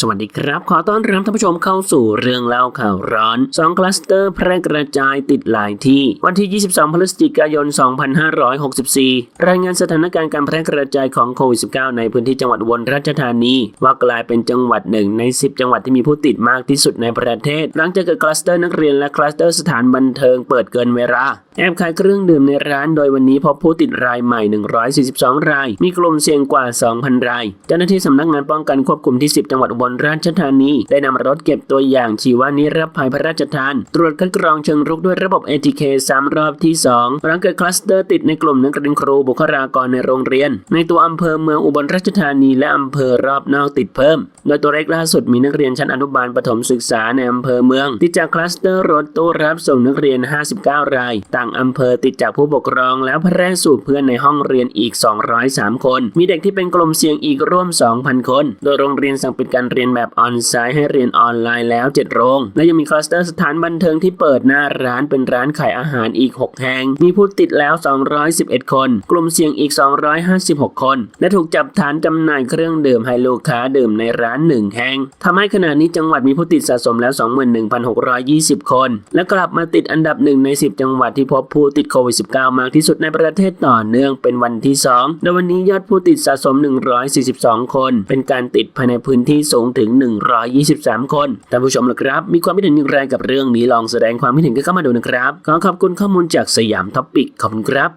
สวัสดีครับ ขอต้อนรับท่านผู้ชมเข้าสู่เรื่องเล่าข่าวร้อน 2 คลัสเตอร์แพร่กระจายติดหลายที่ วันที่ 22 พฤศจิกายน 2564 รายงานสถานการณ์การแพร่กระจายของโควิด -19 ในพื้นที่จังหวัดอุบลราชธานี ว่ากลายเป็นจังหวัดหนึ่งใน 10 จังหวัดที่มีผู้ติดมากที่สุดในประเทศ หลังจากเกิดคลัสเตอร์นักเรียนและคลัสเตอร์สถานบันเทิงเปิดเกินเวลาแอบขายเครื่องดื่มในร้านโดยวันนี้พบผู้ติดรายใหม่ 142 ราย มีกลุ่มเสี่ยงกว่า 2,000 ราย เจ้าหน้าที่สำนักงานป้องกันควบคุมที่ 10 จังหวัดอุบลราชธานี ได้นำรถเก็บตัวอย่างชีวานิรภัยพระราชทาน ตรวจคัดกรองเชิงรุกด้วยระบบ ATK 3 รอบที่ 2 หลังเกิดคลัสเตอร์ติดในกลุ่มนักเรียนครูบุคลากรในโรงเรียน ในตัวอำเภอเมืองอุบลราชธานีและอำเภอรอบนอกติดเพิ่ม โดยตัวเลขล่าสุดมีนักเรียนชั้นอนุบาลประถมศึกษาในอำเภอเมือง ติดจากคลัสเตอร์รถตู้รับส่งนักเรียน 59 ราย ต่างอำเภอติดจากผู้ปกครองแล้วแพร่สู่เพื่อนในห้องเรียนอีก 203 คน มีเด็กที่เป็นกลุ่มเสี่ยงอีกร่วม 2,000 คน โดยโรงเรียนสั่งปิดการเรียนแบบออนไซต์ให้เรียนออนไลน์แล้ว 7 โรง และยังมีคลัสเตอร์สถานบันเทิงที่เปิดหน้าร้านเป็นร้านขายอาหารอีก 6 แห่ง มีผู้ติดแล้ว 211 คน กลุ่มเสี่ยงอีก 256 คน และถูกจับฐานจำหน่ายเครื่องดื่มให้ลูกค้าดื่มในร้านหนึ่งแห่งทำให้ขณะนี้จังหวัดมีผู้ติดสะสมแล้ว 21,620 คน และกลับมาติดอันดับหนึ่งใน 10 จังหวัดที่พบผู้ติดโควิด -19 มากที่สุดในประเทศต่อเนื่องเป็นวันที่2โดยวันนี้ยอดผู้ติดสะสม 142 คน เป็นการติดภายในพื้นที่สูงถึง 123 คนท่านผู้ชมล่ะครับ มีความคิดเห็นอย่างไรกับเรื่องนี้ลองแสดงความคิดเห็นกันเข้ามาดูนะครับ ขอขอบคุณข้อมูลจากสยามท็อปปิกขอบคุณครับ